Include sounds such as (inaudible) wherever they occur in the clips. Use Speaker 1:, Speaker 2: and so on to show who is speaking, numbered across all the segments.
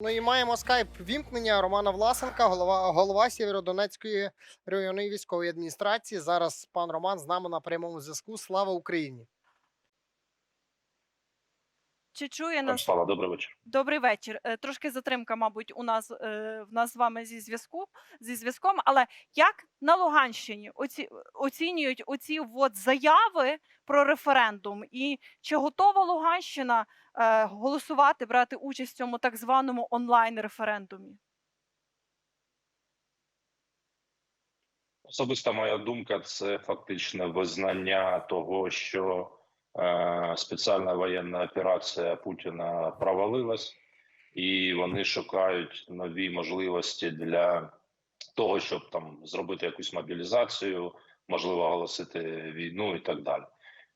Speaker 1: Ну і маємо скайп вімкнення Романа Власенка, голова, голова Сєвєродонецької районної військової адміністрації. Зараз пан Роман з нами на прямому зв'язку. Слава Україні!
Speaker 2: Чи чує нас?
Speaker 3: Слава, добрий вечір.
Speaker 2: Добрий вечір. Е, Трошки затримка, мабуть, у нас е, в нас з вами зі зв'язку зі зв'язком. Але як на Луганщині оці, оцінюють оці от заяви про референдум? І чи готова Луганщина голосувати, брати участь в цьому так званому онлайн референдумі?
Speaker 3: Особиста моя думка це фактичне визнання того, що е, спеціальна воєнна операція Путіна провалилась, і вони шукають нові можливості для того, щоб там зробити якусь мобілізацію, можливо, оголосити війну і так далі.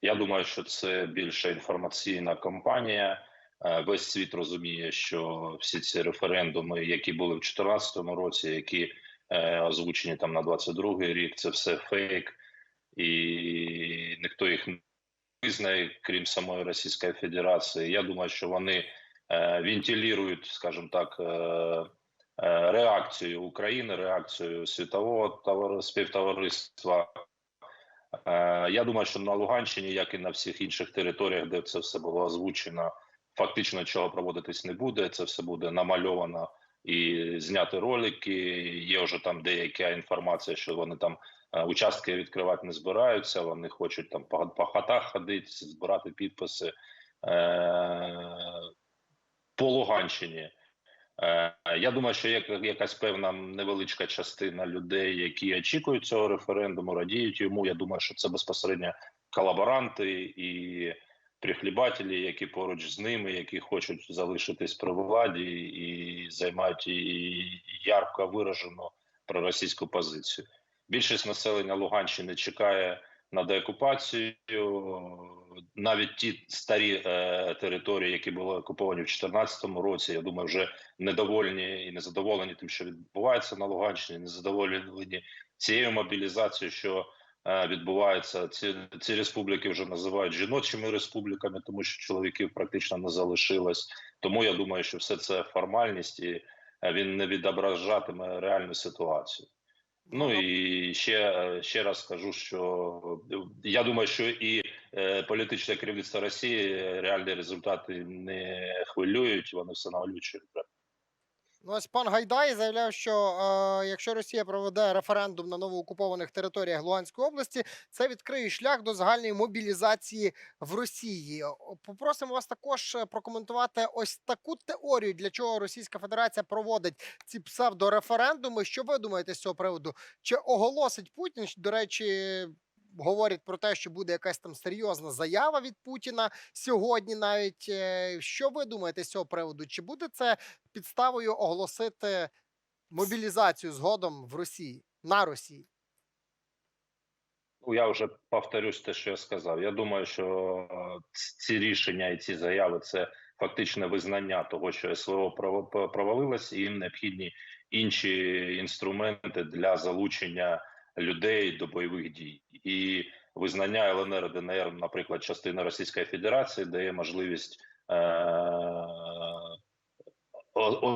Speaker 3: Я думаю, що це більше інформаційна кампанія. Е, Весь світ розуміє, що всі ці референдуми, які були в 2014 році, які е, озвучені там на 22-й рік. Це все фейк, і ніхто їх не визнає, крім самої Російської Федерації. Я думаю, що вони е, вентилюють, скажімо так, реакцію України, реакцію світового товар- співтовариства. Е, Я думаю, що на Луганщині, як і на всіх інших територіях, де це все було озвучено, фактично нічого проводитись не буде. Це все буде намальовано і зняти ролики. Є вже там деяка інформація, що вони там е, участки відкривати не збираються. Вони хочуть там по, по хатах ходити, збирати підписи е, по Луганщині. Е, Я думаю, що є якась певна невеличка частина людей, які очікують цього референдуму, радіють йому. Я думаю, що це безпосередньо колаборанти і прихлібателі, які поруч з ними, які хочуть залишитись при владі і займають ярко виражену проросійську позицію. Більшість населення Луганщини чекає на деокупацію. Навіть ті старі е, території, які були окуповані в 2014 році, я думаю, вже недовольні і незадоволені тим, що відбувається на Луганщині, незадоволені цією мобілізацією, що е, відбувається. Ці, ці республіки вже називають жіночими республіками, тому що чоловіків практично не залишилось. Тому я думаю, що все це формальність, і е, він не відображатиме реальну ситуацію. Ну і ще, ще раз скажу, що я думаю, що і е, політичне керівництво Росії реальні результати не хвилюють. Вони все навлючують.
Speaker 1: Ну, ось пан Гайдай заявляв, що е, якщо Росія проведе референдум на новоокупованих територіях Луганської області, це відкриє шлях до загальної мобілізації в Росії. Попросимо вас також е, прокоментувати ось таку теорію, для чого Російська Федерація проводить ці псевдореферендуми. Що ви думаєте з цього приводу? Чи оголосить Путін? До речі, говорять про те, що буде якась там серйозна заява від Путіна сьогодні. Навіть Е, що ви думаєте з цього приводу? Чи буде це підставою оголосити мобілізацію згодом в Росії на Росії?
Speaker 3: Ну, я вже повторюсь те, що я сказав. Я думаю, що е, ці рішення і ці заяви це фактичне визнання того, що СВО провалилось, і їм необхідні інші інструменти для залучення людей до бойових дій. І визнання ЛНР ДНР, наприклад, частина Російської Федерації, дає можливість. Е-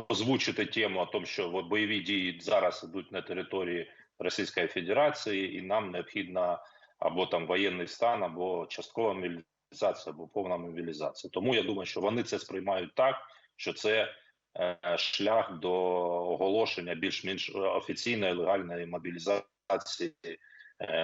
Speaker 3: озвучити тему о тому, що бойові дії зараз ідуть на території Російської Федерації, і нам необхідна або там воєнний стан, або часткова мобілізація, або повна мобілізація. Тому я думаю, що вони це сприймають так, що це е, шлях до оголошення більш-менш офіційної легальної мобілізації е,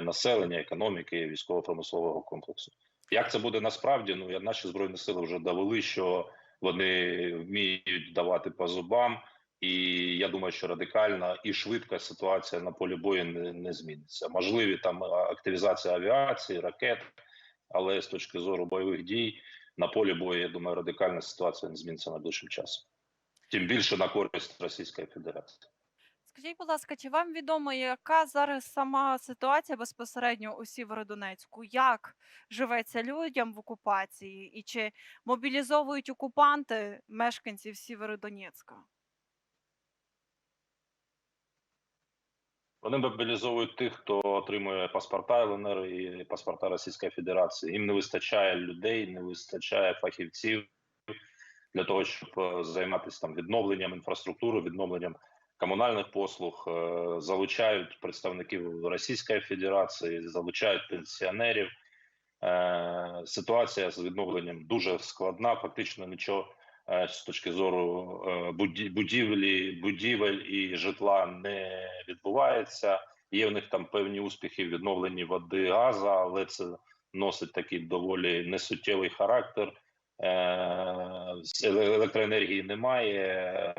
Speaker 3: населення, економіки, військово-промислового комплексу. Як це буде насправді? Ну наші збройні сили вже довели, що вони вміють давати по зубам. І я думаю, що радикальна і швидка ситуація на полі бою не, не зміниться. Можливі там активізація авіації, ракет, але з точки зору бойових дій на полі бою, я думаю, радикальна ситуація не зміниться найближчим часом. Тим більше на користь Російської Федерації.
Speaker 2: Скажіть, будь ласка, чи вам відомо, яка зараз сама ситуація безпосередньо у Сєвєродонецьку? Як живеться людям в окупації, і чи мобілізовують окупанти мешканців Сєвєродонецька?
Speaker 3: Вони мобілізовують тих, хто отримує паспорта ЛНР і паспорта Російської Федерації. Їм не вистачає людей, не вистачає фахівців, для того, щоб е, займатися там відновленням інфраструктури, відновленням комунальних послуг, е, залучають представників Російської Федерації, залучають пенсіонерів. Е, Ситуація з відновленням дуже складна. Фактично нічого е, з точки зору е, будівлі, будівель і житла не відбувається. Є в них там певні успіхи в відновленні води, газу, але це носить такий доволі несуттєвий характер. Е, електроенергії немає.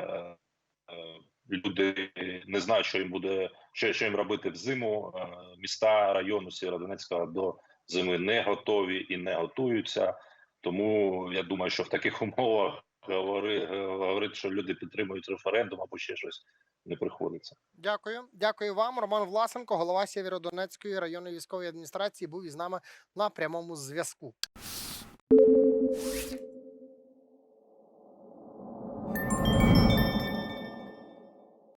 Speaker 3: Люди не знають, що їм буде, що, що їм робити взиму. Е, Міста району Сєвєродонецька до зими не готові і не готуються. Тому я думаю, що в таких (laughs) умовах говори, говорити, що люди підтримують референдум або ще щось не приходиться.
Speaker 1: Дякую, дякую вам. Роман Власенко, голова Сєвєродонецької районної військової адміністрації, був із нами на прямому зв'язку.